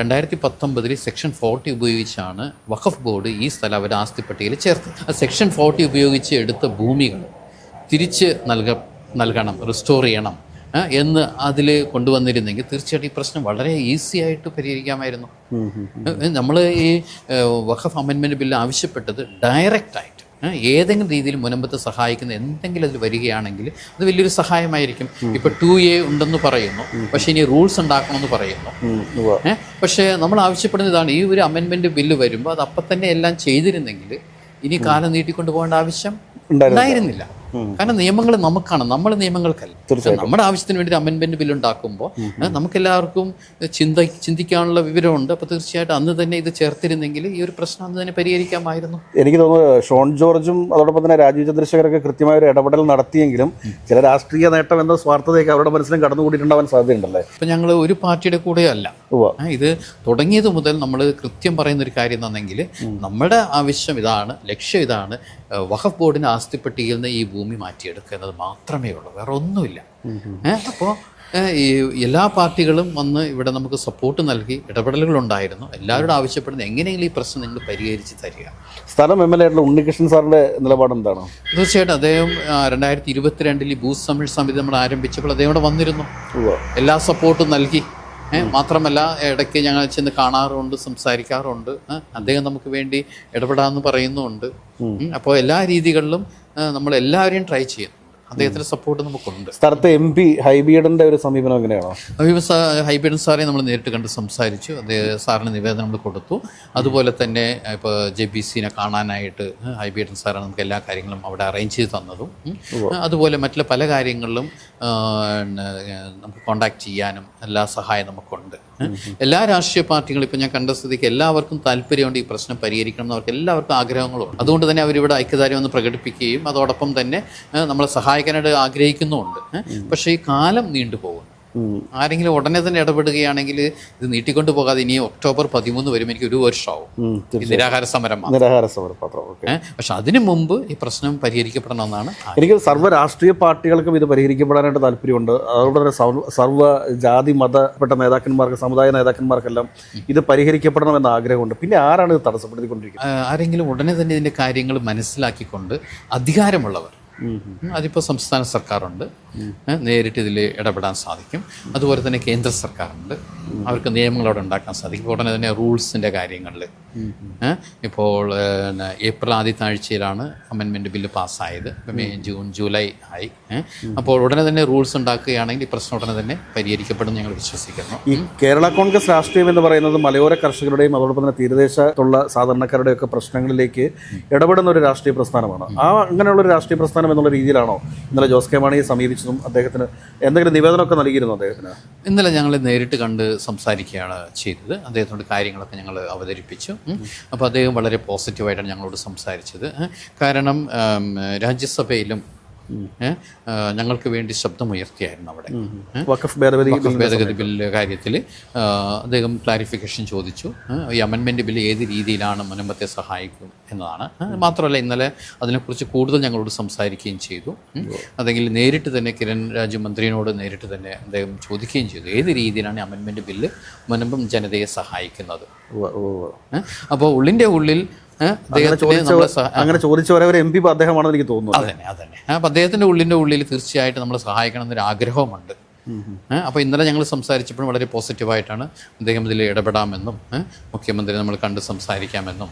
രണ്ടായിരത്തി പത്തൊമ്പതിൽ സെക്ഷൻ ഫോർട്ടി ഉപയോഗിച്ചാണ് വഖഫ് ബോർഡ് ഈ സ്ഥലം അവരുടെ ആസ്തി പട്ടികയിൽ ചേർത്തത്. ആ സെക്ഷൻ ഫോർട്ടി ഉപയോഗിച്ച് എടുത്ത ഭൂമികൾ തിരിച്ച് നൽക നൽകണം റിസ്റ്റോർ ചെയ്യണം എന്ന് അതിൽ കൊണ്ടുവന്നിരുന്നെങ്കിൽ തീർച്ചയായിട്ടും ഈ പ്രശ്നം വളരെ ഈസി ആയിട്ട് പരിഹരിക്കാമായിരുന്നു. നമ്മൾ ഈ വഖഫ് അമെൻമെന്റ് ബില്ല് ആവശ്യപ്പെട്ടത് ഡയറക്റ്റായി ഏതെങ്കിലും രീതിയിൽ മുനമ്പത്ത് സഹായിക്കുന്ന എന്തെങ്കിലും അതിൽ വരികയാണെങ്കിൽ അത് വലിയൊരു സഹായമായിരിക്കും. ഇപ്പൊ ടു എ ഉണ്ടെന്ന് പറയുന്നു. പക്ഷേ ഇനി റൂൾസ് ഉണ്ടാക്കണമെന്ന് പറയുന്നു. പക്ഷേ നമ്മൾ ആവശ്യപ്പെടുന്ന ഇതാണ് ഈ ഒരു അമെൻമെന്റ് ബില്ല് വരുമ്പോൾ അത് അപ്പം തന്നെ എല്ലാം ചെയ്തിരുന്നെങ്കിൽ ഇനി കാലം നീട്ടിക്കൊണ്ടു പോകേണ്ട ആവശ്യം ഉണ്ടായിരുന്നില്ല. കാരണം നിയമങ്ങൾ നമുക്കാണ്. നമ്മൾ നിയമങ്ങൾക്കല്ല. നമ്മുടെ ആവശ്യത്തിന് വേണ്ടി അമെൻമെന്റ് ബിൽ ഉണ്ടാക്കുമ്പോൾ നമുക്ക് എല്ലാവർക്കും ചിന്ത ചിന്തിക്കാനുള്ള വിവരമുണ്ട്. അപ്പോൾ തീർച്ചയായിട്ടും അന്ന് തന്നെ ഇത് ചേർത്തിരുന്നെങ്കിൽ ഈ ഒരു പ്രശ്നം അന്ന് തന്നെ പരിഹരിക്കാമായിരുന്നു. എനിക്ക് തോന്നുന്നു ഷോൺ ജോർജും അതോടൊപ്പം തന്നെ രാജീവ് ചന്ദ്രശേഖരൊക്കെ കൃത്യമായ ഒരു ഇടപെടൽ നടത്തിയെങ്കിലും ചില രാഷ്ട്രീയ നേട്ടം എന്ന സ്വാർത്ഥതയൊക്കെ അവരുടെ മനസ്സിലും കടന്നുകൂടിയിട്ടുണ്ടാവാൻ സാധ്യതയുണ്ടല്ലേ? ഇപ്പം ഞങ്ങൾ ഒരു പാർട്ടിയുടെ കൂടെ അല്ല. ഇത് തുടങ്ങിയത് മുതൽ നമ്മൾ കൃത്യം പറയുന്ന ഒരു കാര്യം എന്നെങ്കിൽ നമ്മുടെ ആവശ്യം ഇതാണ് ലക്ഷ്യം ഇതാണ് വഖഫ് ബോർഡിന് ആസ്തി പട്ടികയിൽ നിന്ന് ഈ ഭൂമി മാറ്റിയെടുക്കുക എന്നത് മാത്രമേ ഉള്ളൂ. വേറെ ഒന്നുമില്ല. അപ്പോൾ ഈ എല്ലാ പാർട്ടികളും വന്ന് ഇവിടെ നമുക്ക് സപ്പോർട്ട് നൽകി ഇടപെടലുകൾ ഉണ്ടായിരുന്നു എല്ലാവരോടും ആവശ്യപ്പെടുന്നത് എങ്ങനെയെങ്കിലും ഈ പ്രശ്നം നിങ്ങൾ പരിഹരിച്ച് തരിക. സ്ഥലം എം എൽ എ ആയിട്ടുള്ള ഉണ്ണികൃഷ്ണൻ സാറിന്റെ നിലപാട് എന്താണ് തീർച്ചയായിട്ടും അദ്ദേഹം രണ്ടായിരത്തി ഇരുപത്തിരണ്ടിൽ ഈ ബൂത്ത് തമിഴ് സമിതി നമ്മൾ ആരംഭിച്ചപ്പോൾ അദ്ദേഹം ഇവിടെ വന്നിരുന്നു. എല്ലാ സപ്പോർട്ടും നൽകി. മാത്രമല്ല ഇടയ്ക്ക് ഞങ്ങൾ ചെന്ന് കാണാറുണ്ട് സംസാരിക്കാറുണ്ട്. അദ്ദേഹം നമുക്ക് വേണ്ടി ഇടപെടാമെന്ന് പറയുന്നുമുണ്ട് അപ്പോൾ എല്ലാ രീതികളിലും എല്ലാവരെയും ട്രൈ ചെയ്യുന്നുണ്ട്. അദ്ദേഹത്തിന്റെ സപ്പോർട്ട് നമുക്കുണ്ട്. സ്ഥലത്ത് എം പി ഹൈബിയഡിന്റെ ഒരു സമീപനം എങ്ങനെയാണോ? ഹൈബീഡൻ സാറെ നമ്മൾ നേരിട്ട് കണ്ട് സംസാരിച്ചു. അദ്ദേഹം സാറിന് നിവേദനം നമ്മൾ കൊടുത്തു. അതുപോലെ തന്നെ ഇപ്പോൾ ജെ ബി സിനെ കാണാനായിട്ട് ഹൈബീഡൻ സാറാണ് നമുക്ക് എല്ലാ കാര്യങ്ങളും അവിടെ അറേഞ്ച് ചെയ്ത് തന്നതും. അതുപോലെ മറ്റുള്ള പല കാര്യങ്ങളിലും നമുക്ക് കോണ്ടാക്ട് ചെയ്യാനും എല്ലാ സഹായം നമുക്കുണ്ട്. എല്ലാ രാഷ്ട്രീയ പാർട്ടികളും ഇപ്പം ഞാൻ കണ്ട സ്ഥിതിക്ക് എല്ലാവർക്കും താല്പര്യമുണ്ട് ഈ പ്രശ്നം പരിഹരിക്കണം എന്ന് അവർക്ക് എല്ലാവർക്കും ആഗ്രഹങ്ങളുണ്ട്. അതുകൊണ്ട് തന്നെ അവരിവിടെ ഐക്യദാർഢ്യം ഒന്ന് പ്രകടിപ്പിക്കുകയും അതോടൊപ്പം തന്നെ നമ്മളെ സഹായിക്കാനായിട്ട് ആഗ്രഹിക്കുന്നുമുണ്ട്. പക്ഷേ ഈ കാലം നീണ്ടുപോകുന്നു. ആരെങ്കിലും ഉടനെ തന്നെ ഇടപെടുകയാണെങ്കിൽ ഇത് നീട്ടിക്കൊണ്ട് പോകാതെ ഇനി ഒക്ടോബർ പതിമൂന്ന് വരും എനിക്ക് ഒരു വർഷമാവും. നിരാഹാര സമരം. നിരാഹാര പക്ഷെ അതിനു മുമ്പ് ഈ പ്രശ്നം പരിഹരിക്കപ്പെടണമെന്നാണ് എനിക്ക് സർവ രാഷ്ട്രീയ പാർട്ടികൾക്കും ഇത് പരിഹരിക്കപ്പെടാനായിട്ട് താല്പര്യമുണ്ട്. അതുകൊണ്ട് തന്നെ സർവ- ജാതി മതപ്പെട്ട നേതാക്കന്മാർക്ക് സമുദായ നേതാക്കന്മാർക്കെല്ലാം ഇത് പരിഹരിക്കപ്പെടണം എന്ന ആഗ്രഹമുണ്ട്. പിന്നെ ആരാണ് ഇത് തടസ്സപ്പെടുത്തിക്കൊണ്ടിരിക്കുന്നത്? ആരെങ്കിലും ഉടനെ തന്നെ ഇതിന്റെ കാര്യങ്ങൾ മനസ്സിലാക്കിക്കൊണ്ട് അധികാരമുള്ളവർ അതിപ്പോൾ സംസ്ഥാന സർക്കാരുണ്ട്. നേരിട്ട് ഇതിൽ ഇടപെടാൻ സാധിക്കും. അതുപോലെ തന്നെ കേന്ദ്ര സർക്കാരുണ്ട്. അവർക്ക് നിയമങ്ങൾ അവിടെ ഉണ്ടാക്കാൻ സാധിക്കും. ഉടനെ തന്നെ റൂൾസിന്റെ കാര്യങ്ങളിൽ ഇപ്പോൾ ഏപ്രിൽ ആദ്യത്തെ ആഴ്ചയിലാണ് അമെൻമെന്റ് ബില്ല് പാസ്സായത്. മെയ് ജൂൺ ജൂലൈ ആയി. അപ്പോൾ ഉടനെ തന്നെ റൂൾസ് ഉണ്ടാക്കുകയാണെങ്കിൽ ഈ പ്രശ്നം ഉടനെ തന്നെ പരിഹരിക്കപ്പെടും ഞങ്ങൾ വിശ്വസിക്കുന്നു. ഈ കേരള കോൺഗ്രസ് രാഷ്ട്രീയം എന്ന് പറയുന്നത് മലയോര കർഷകരുടെയും അതോടൊപ്പം തന്നെ തീരദേശത്തുള്ള സാധാരണക്കാരുടെയൊക്കെ പ്രശ്നങ്ങളിലേക്ക് ഇടപെടുന്ന ഒരു രാഷ്ട്രീയ പ്രസ്ഥാനമാണ്. ആ അങ്ങനെയുള്ള ഒരു രാഷ്ട്രീയ പ്രസ്ഥാനം എന്നുള്ള രീതിയിലാണോ ഇന്നലെ ജോസ് കെ മാണിയെ സമീപിച്ചതും അദ്ദേഹത്തിന് എന്തെങ്കിലും നിവേദനമൊക്കെ നൽകിയിരുന്നു അദ്ദേഹത്തിന്? ഇന്നലെ ഞങ്ങൾ നേരിട്ട് കണ്ട് സംസാരിക്കുകയാണ് ചെയ്തത്. അദ്ദേഹത്തോട് കാര്യങ്ങളൊക്കെ ഞങ്ങൾ അവതരിപ്പിച്ചു. അപ്പോൾ അദ്ദേഹം വളരെ പോസിറ്റീവായിട്ടാണ് ഞങ്ങളോട് സംസാരിച്ചത്. കാരണം രാജ്യസഭയിലും ഞങ്ങൾക്ക് വേണ്ടി ശബ്ദമുയർത്തിയായിരുന്നു അവിടെ. വഖഫ് ഭേദഗതി ബില്ല് കാര്യത്തിൽ അദ്ദേഹം ക്ലാരിഫിക്കേഷൻ ചോദിച്ചു. ഈ അമെൻമെന്റ് ബില്ല് ഏത് രീതിയിലാണ് മുനമ്പത്തെ സഹായിക്കും എന്നതാണ്. മാത്രമല്ല ഇന്നലെ അതിനെക്കുറിച്ച് കൂടുതൽ ഞങ്ങളോട് സംസാരിക്കുകയും ചെയ്തു. അല്ലെങ്കിൽ അതെങ്കിൽ നേരിട്ട് തന്നെ കിരൺ രാജു മന്ത്രിയോട് നേരിട്ട് തന്നെ അദ്ദേഹം ചോദിക്കുകയും ചെയ്തു. ഏത് രീതിയിലാണ് ഈ അമെൻമെന്റ് ബില്ല് മുനമ്പം ജനതയെ സഹായിക്കുന്നത്. അപ്പോൾ ഉള്ളിന്റെ ഉള്ളിൽ അങ്ങനെ ചോദിച്ചവരെ ഒരു എം പി അദ്ദേഹമാണെന്ന് എനിക്ക് തോന്നുന്നു അതെ അതെ അപ്പം അദ്ദേഹത്തിന്റെ ഉള്ളിന്റെ ഉള്ളിൽ തീർച്ചയായിട്ടും നമ്മളെ സഹായിക്കണം എന്നൊരു ആഗ്രഹമുണ്ട് ഏഹ് അപ്പോൾ ഇന്നലെ ഞങ്ങൾ സംസാരിച്ചപ്പോഴും വളരെ പോസിറ്റീവായിട്ടാണ് അദ്ദേഹം ഇതിൽ ഇടപെടാമെന്നും മുഖ്യമന്ത്രി നമ്മൾ കണ്ട് സംസാരിക്കാമെന്നും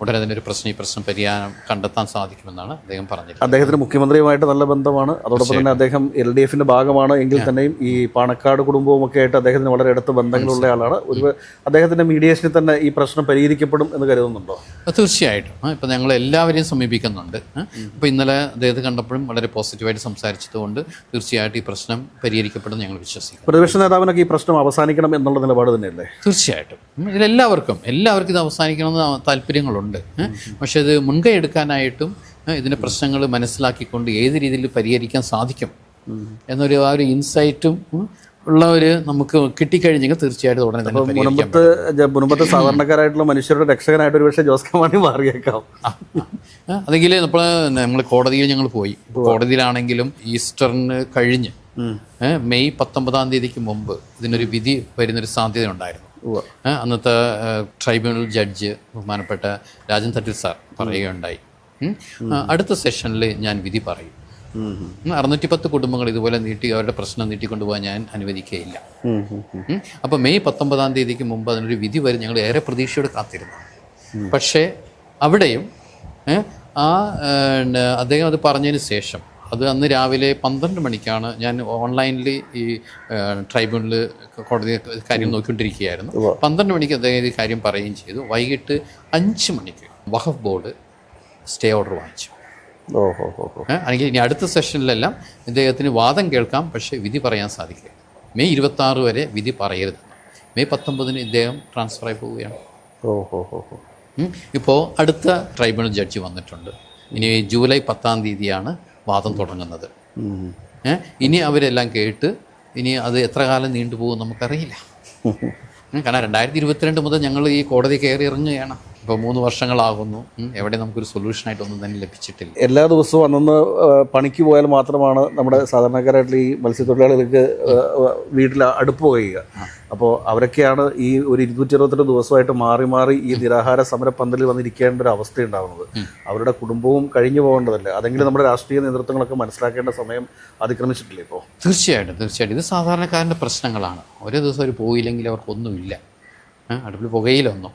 ഉടനെ തന്നെ ഒരു പ്രശ്നം ഈ പ്രശ്നം പരിഹാരം കണ്ടെത്താൻ സാധിക്കുമെന്നാണ് അദ്ദേഹം പറഞ്ഞത് അദ്ദേഹത്തിന് മുഖ്യമന്ത്രിയുമായിട്ട് നല്ല ബന്ധമാണ്. അതോടൊപ്പം തന്നെ അദ്ദേഹം എൽ ഡി എഫിന്റെ ഭാഗമാണ് എങ്കിൽ തന്നെയും ഈ പാണക്കാട് കുടുംബവും ഒക്കെ ആയിട്ട് അദ്ദേഹത്തിന് വളരെ അടുത്ത ബന്ധങ്ങളുള്ള ആളാണ്. ഒരു അദ്ദേഹത്തിന്റെ മീഡിയേഷനിൽ തന്നെ ഈ പ്രശ്നം പരിഹരിക്കപ്പെടും എന്ന് കരുതുന്നുണ്ടോ? അത് തീർച്ചയായിട്ടും. ഇപ്പം ഞങ്ങൾ എല്ലാവരെയും സമീപിക്കുന്നുണ്ട്. അപ്പോൾ ഇന്നലെ അദ്ദേഹത്തെ കണ്ടപ്പോഴും വളരെ പോസിറ്റീവായിട്ട് സംസാരിച്ചതുകൊണ്ട് തീർച്ചയായിട്ടും ഈ പ്രശ്നം പരിഹരിക്കപ്പെടും ഞങ്ങൾ വിശ്വസിക്കുന്നു. പ്രതിപക്ഷ നേതാവിനൊക്കെ ഈ പ്രശ്നം അവസാനിക്കണം എന്നുള്ള നിലപാട് തന്നെയല്ലേ? തീർച്ചയായിട്ടും. ഇതിലെല്ലാവർക്കും എല്ലാവർക്കും ഇത് അവസാനിക്കണമെന്ന് താല്പര്യങ്ങളുണ്ട്. പക്ഷെ പക്ഷേ ഇത് മുൻകൈ എടുക്കാനായിട്ടും ഇതിന്റെ പ്രശ്നങ്ങൾ മനസ്സിലാക്കിക്കൊണ്ട് ഏത് രീതിയിൽ പരിഹരിക്കാൻ സാധിക്കും എന്നൊരു ആ ഒരു ഇൻസൈറ്റും ഉള്ളവർ നമുക്ക് കിട്ടിക്കഴിഞ്ഞെങ്കിൽ തീർച്ചയായിട്ടും ഉടനെ തന്നെ മുനമ്പത്ത് ജ- സാധാരണക്കാരായിട്ടുള്ള മനുഷ്യരുടെ രക്ഷകനായിട്ട് ഒരുപക്ഷെ ജോസ് കെ മാണി മാറിയേക്കാം അതെങ്കിൽ നമ്മൾ നമ്മൾ കോടതിയിൽ ഞങ്ങൾ പോയി. കോടതിയിലാണെങ്കിലും ഈസ്റ്ററിന് കഴിഞ്ഞ് മെയ് പത്തൊമ്പതാം തീയതിക്ക് മുമ്പ് ഇതിനൊരു വിധി വരുന്നൊരു സാധ്യത ഉണ്ടായിരുന്നു. അന്നത്തെ ട്രൈബ്യൂണൽ ജഡ്ജ് ബഹുമാനപ്പെട്ട രാജൻ തട്ടിൽ സാർ പറയുകയുണ്ടായി. അടുത്ത സെഷനിൽ ഞാൻ വിധി പറയും. അറുന്നൂറ്റി പത്ത് കുടുംബങ്ങൾ ഇതുപോലെ നീട്ടി അവരുടെ പ്രശ്നം നീട്ടിക്കൊണ്ടുപോകാൻ ഞാൻ അനുവദിക്കുകയില്ല. അപ്പോൾ മെയ് പത്തൊമ്പതാം തീയതിക്ക് മുമ്പ് അതിനൊരു വിധി വരെ ഞങ്ങൾ ഏറെ പ്രതീക്ഷയോടെ കാത്തിരുന്നു. പക്ഷേ അവിടെയും ആ അദ്ദേഹം അത് പറഞ്ഞതിന് ശേഷം അത് അന്ന് രാവിലെ പന്ത്രണ്ട് മണിക്കാണ് ഞാൻ ഓൺലൈനിൽ ഈ ട്രൈബ്യൂണൽ കോടതി കാര്യം നോക്കിക്കൊണ്ടിരിക്കുകയായിരുന്നു. പന്ത്രണ്ട് മണിക്ക് അദ്ദേഹം ഈ കാര്യം പറയുകയും ചെയ്തു. വൈകിട്ട് അഞ്ച് മണിക്ക് വഖഫ് ബോർഡ് സ്റ്റേ ഓർഡർ വാങ്ങിച്ചു. അല്ലെങ്കിൽ ഇനി അടുത്ത സെഷനിലെല്ലാം ഇദ്ദേഹത്തിന് വാദം കേൾക്കാം പക്ഷേ വിധി പറയാൻ സാധിക്കില്ല. മെയ് ഇരുപത്തി ആറ് വരെ വിധി പറയരുത്. മെയ് പത്തൊമ്പതിന് ഇദ്ദേഹം ട്രാൻസ്ഫറായി പോവുകയാണ്. ഇപ്പോൾ അടുത്ത ട്രൈബ്യൂണൽ ജഡ്ജി വന്നിട്ടുണ്ട്. ഇനി ജൂലൈ പത്താം തീയതിയാണ് വാദം തുടങ്ങുന്നത്? ഇനി അവരെല്ലാം കേട്ട് ഇനി അത് എത്ര കാലം നീണ്ടുപോകും നമുക്കറിയില്ല. കാരണം രണ്ടായിരത്തി ഇരുപത്തിരണ്ട് മുതൽ ഞങ്ങൾ ഈ കോടതി കയറി ഇറങ്ങുകയാണ്. ഇപ്പോൾ മൂന്ന് വർഷങ്ങളാകുന്നു. എവിടെ നമുക്കൊരു സൊല്യൂഷനായിട്ടൊന്നും തന്നെ ലഭിച്ചിട്ടില്ല. എല്ലാ ദിവസവും അന്നന്ന് പണിക്ക് പോയാൽ മാത്രമാണ് നമ്മുടെ സാധാരണക്കാരായിട്ടുള്ള ഈ മത്സ്യത്തൊഴിലാളികൾക്ക് വീട്ടിൽ അടുപ്പ് കഴിയുക അപ്പോൾ അവരൊക്കെയാണ് ഈ ഒരു ഇരുന്നൂറ്റി അറുപത്തെട്ട് ദിവസമായിട്ട് മാറി മാറി ഈ നിരാഹാര സമര പന്തലിൽ വന്നിരിക്കേണ്ട ഒരു അവസ്ഥ ഉണ്ടാകുന്നത് അവരുടെ കുടുംബവും കഴിഞ്ഞു പോകേണ്ടതല്ല. അതെങ്കിലും നമ്മുടെ രാഷ്ട്രീയ നേതൃത്വങ്ങളൊക്കെ മനസ്സിലാക്കേണ്ട സമയം അതിക്രമിച്ചിട്ടില്ലേ ഇപ്പോൾ തീർച്ചയായിട്ടും തീർച്ചയായിട്ടും. ഇത് സാധാരണക്കാരന്റെ പ്രശ്നങ്ങളാണ്. ഒരേ ദിവസം അവർ പോയില്ലെങ്കിൽ അവർക്കൊന്നുമില്ല. അടുപ്പിൽ പുകയിലൊന്നും.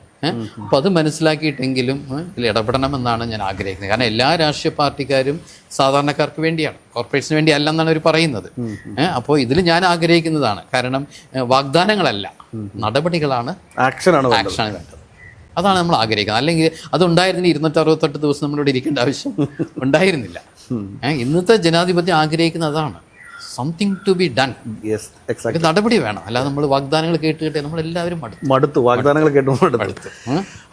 അപ്പോൾ അത് മനസ്സിലാക്കിയിട്ടെങ്കിലും ഇതിൽ ഇടപെടണമെന്നാണ് ഞാൻ ആഗ്രഹിക്കുന്നത്. കാരണം എല്ലാ രാഷ്ട്രീയ പാർട്ടിക്കാരും സാധാരണക്കാർക്ക് വേണ്ടിയാണ്. കോർപ്പറേഷന് വേണ്ടി അല്ലെന്നാണ് അവർ പറയുന്നത്. അപ്പോൾ ഇതിൽ ഞാൻ ആഗ്രഹിക്കുന്നതാണ്. കാരണം വാഗ്ദാനങ്ങളല്ല. നടപടികളാണ് ആക്ഷനാണ് ആക്ഷനാണ് വേണ്ടത്. അതാണ് നമ്മൾ ആഗ്രഹിക്കുന്നത്. അല്ലെങ്കിൽ അതുണ്ടായിരുന്നില്ല ഇരുന്നൂറ്റി അറുപത്തെട്ട് ദിവസം നമ്മളിവിടെ ഇരിക്കേണ്ട ആവശ്യം ഉണ്ടായിരുന്നില്ല. ഇന്നത്തെ ജനാധിപത്യം ആഗ്രഹിക്കുന്ന അതാണ്. Something to be done yes exact നടപടി വേണം. അല്ലാതെ നമ്മൾ വാഗ്ദാനങ്ങൾ കേട്ട് കേട്ട് നമ്മളെല്ലാവരും മടുത്തു. മടുത്തു. വാഗ്ദാനങ്ങൾ കേട്ടും മടുത്തു.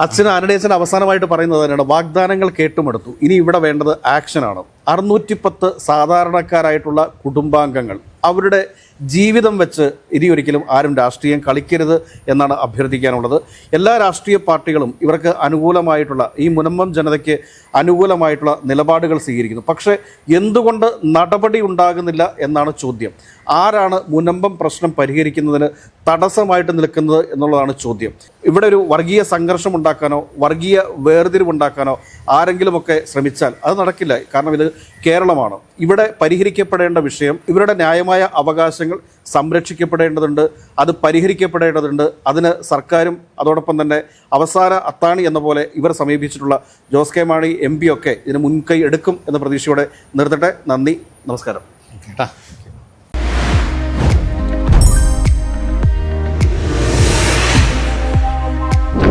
അച്ഛൻ ആനഡി അച്ഛൻ അവസാനമായിട്ട് പറയുന്നത് തന്നെയാണ് വാഗ്ദാനങ്ങൾ കേട്ടുമെടുത്തു ഇനി ഇവിടെ വേണ്ടത് ആക്ഷനാണ് അറുന്നൂറ്റി പത്ത് സാധാരണക്കാരായിട്ടുള്ള കുടുംബാംഗങ്ങൾ അവരുടെ ജീവിതം വെച്ച് ഇനി ഒരിക്കലും ആരും രാഷ്ട്രീയം കളിക്കരുത് എന്നാണ് അഭ്യർത്ഥിക്കാനുള്ളത്. എല്ലാ രാഷ്ട്രീയ പാർട്ടികളും ഇവർക്ക് അനുകൂലമായിട്ടുള്ള ഈ മുനമ്പം ജനതയ്ക്ക് അനുകൂലമായിട്ടുള്ള നിലപാടുകൾ സ്വീകരിക്കുന്നു. പക്ഷേ എന്തുകൊണ്ട് നടപടി ഉണ്ടാകുന്നില്ല എന്നാണ് ചോദ്യം. ആരാണ് മുനമ്പം പ്രശ്നം പരിഹരിക്കുന്നതിന് തടസ്സമായിട്ട് നിൽക്കുന്നത് എന്നുള്ളതാണ് ചോദ്യം. ഇവിടെ ഒരു വർഗീയ സംഘർഷം ഉണ്ടാക്കാനോ വർഗീയ വേർതിരിവുണ്ടാക്കാനോ ആരെങ്കിലുമൊക്കെ ശ്രമിച്ചാൽ അത് നടക്കില്ല. കാരണം ഇത് കേരളമാണ്. ഇവിടെ പരിഹരിക്കപ്പെടേണ്ട വിഷയം ഇവരുടെ ന്യായമായ അവകാശങ്ങൾ സംരക്ഷിക്കപ്പെടേണ്ടതുണ്ട് അത് പരിഹരിക്കപ്പെടേണ്ടതുണ്ട്. അതിന് സർക്കാരും അതോടൊപ്പം തന്നെ അവസാന അത്താണി എന്ന പോലെ ഇവർ സമീപിച്ചിട്ടുള്ള ജോസ് കെ മാണി എം ഒക്കെ ഇതിന് മുൻകൈ എടുക്കും എന്ന പ്രതീക്ഷയോടെ നിർത്തട്ടെ. നന്ദി. നമസ്കാരം.